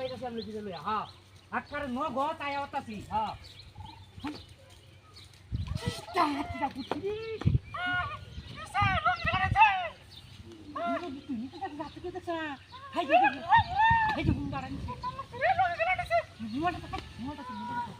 তাইতাছি আমি দিলে লইয়া হ্যাঁ আকারে ন গ তাই আওতাছি হ্যাঁ তাহাতিটা বুঝছি হাই হাই হাই গুন্ডারা মোটা মোটা মোটা মোটা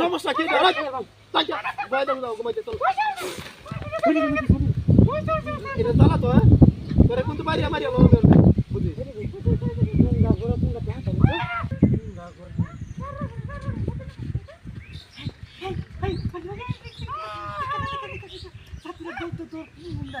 সমস্যা কি দাঁড়া তাই ভাই দাও দাও ঘুমাইতে চল এটা তো হ্যাঁ তোরে কোন তো মারিয়া মারিয়া লো মেরে বুঝি কুন্ডা